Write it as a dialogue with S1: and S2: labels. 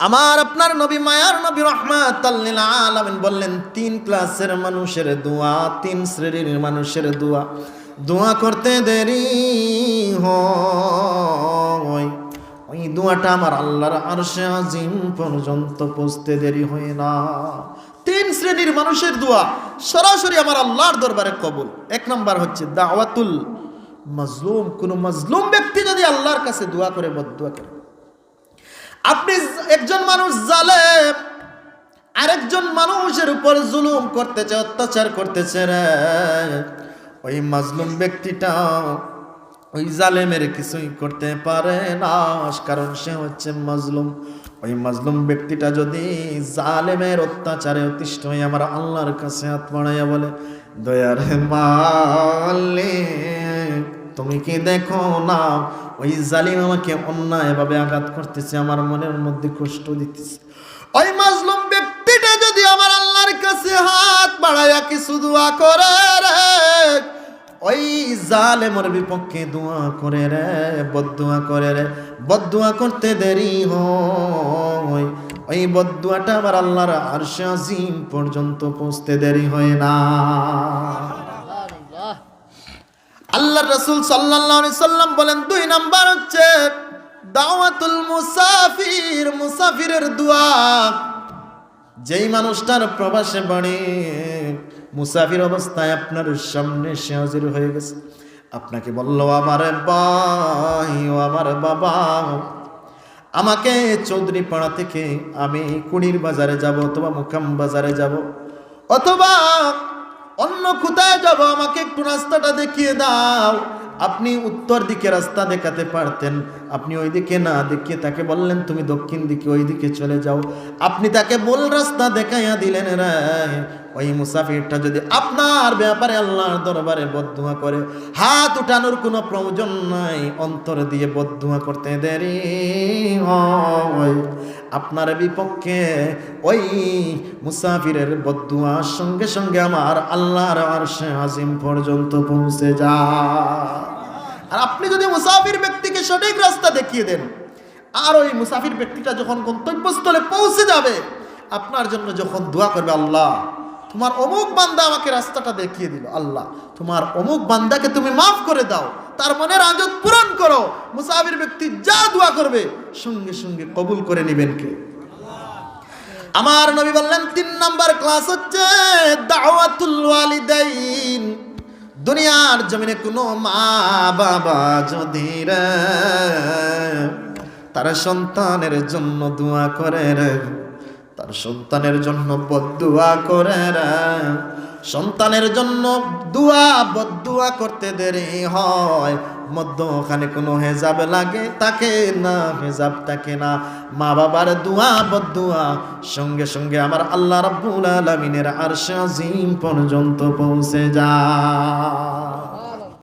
S1: আমার আপনার নবী মায়ার নবী রহমাত আলামিন বললেন, তিন ক্লাসের মানুষের দোয়া, তিন শ্রেণির মানুষের দোয়া। দোয়া করতে দেরি ওই দোয়াটা আমার আল্লাহর আরশে আজিম পর্যন্ত পৌঁছতে দেরি হয় না। তিন শ্রেণির মানুষের দোয়া সরাসরি আমার আল্লাহর দরবারে কবুল। এক নম্বর হচ্ছে দাওয়াতুল মাজলুম। কোন মাজলুম ব্যক্তি যদি আল্লাহর কাছে দোয়া করে বদুয়া করে। আপনি একজন মানুষ জালেম, আরেকজন মানুষের উপর জুলুম করতেছে, অত্যাচার করতেছে রে। ওই মাজলুম ব্যক্তিটা ওই জালেমের কিছুই করতে পারে না, কারণ সে হচ্ছে মাজলুম। ওই মাজলুম ব্যক্তিটা যদি জালেমের অত্যাচারে অতিষ্ঠ হয়ে আমার আল্লাহর কাছে হাত বাড়াইয়া বলে, দয়ার মালিক তুমি কি দেখো না? ওই জালিম আমাকে অন্যায়ভাবে আঘাত করতেছে, আমার মনের মধ্যে কষ্ট দিতেছে। ওই মাজলুম ব্যক্তিটা যদি আমার আল্লাহর কাছে হাত বাড়াইয়া কিছু দোয়া করে রে? ওই জালেমর বিপক্ষে দোয়া করে রে বদুয়া করে রে। বদুয়া করতে দেরি হয়। ওই বদুয়াটা আমার আল্লাহর আরশে আজিম পর্যন্ত পৌঁছতে দেরি হয় না। আল্লাহ রসুল আলাইহি সাল্লাম বলেন, দুই নাম্বার হচ্ছে দাওয়াতুল মুসাফির, মুসাফিরের দোয়া। যেই মানুষটার প্রবাসে বাড়ি, মুসাফির অবস্থায় আপনার সামনে সে হাজির হয়ে গেছে। আপনাকে বলল, আমার ভাই ও আমার বাবা, আমাকে চৌধুরী পাড়া থেকে আমি কুড়ির বাজারে যাব অথবা মুখাম বাজারে যাব। অথবা অন্য কোথায় যাব? আমাকে একটু রাস্তাটা দেখিয়ে দাও। আপনি উত্তর দিকে রাস্তা দেখাতে পারতেন। আপনি ওই দিকে না দেখিয়ে তাকে বললেন, তুমি দক্ষিণ দিকে ওই দিকে চলে যাও। আপনি তাকে বল রাস্তা দেখাইয়া দিলেন রে। ওই মুসাফিরটা যদি আপনার ব্যাপারে আল্লাহর দরবারে বদুয়া করে, হাত উঠানোর কোনো প্রয়োজন নাই, অন্তর দিয়ে বদুয়া করতে দেরি আপনার বিপক্ষে ওই মুসাফিরের বদুয়ার সঙ্গে সঙ্গে আমার আল্লাহর আরশে আজিম পর্যন্ত পৌঁছে যায়। আর আপনি যদি মুসাফির ব্যক্তিকে সঠিক রাস্তা দেখিয়ে দেন, আর ওই মুসাফির ব্যক্তিটা যখন গন্তব্যস্থলে পৌঁছে যাবে, আপনার জন্য যখন দোয়া করবে, আল্লাহ, তোমার অমুক বান্দা আমাকে রাস্তাটা দেখিয়ে দিল, আল্লাহ, তোমার অমুক বান্দাকে তুমি মাফ করে দাও, তার মনের আজত পূরণ করো। মুসাফির ব্যক্তি যা দোয়া করবে, সঙ্গে সঙ্গে কবুল করে নেবেন কে? আমার নবী বললেন, তিন নাম্বার ক্লাস হচ্ছে, দাওয়াতুল ওয়ালিদাইন। দুনিয়ার জমিনে কোনো মা বাবা যদি রে, তার সন্তানের জন্য দোয়া করে রে, তার সন্তানের জন্য বদুয়া করে রে, সন্তানের জন্য দুয়া বদুয়া করতে দেরি হয়। মধ্যখানে কোনো হেজাব লাগে? তাকে না হেজাব তাকে না। মা বাবার দুয়া বদুয়া সঙ্গে সঙ্গে আমার আল্লাহ রাব্বুল আলামিনের আরশ আজিম পর্যন্ত পৌঁছে যায়।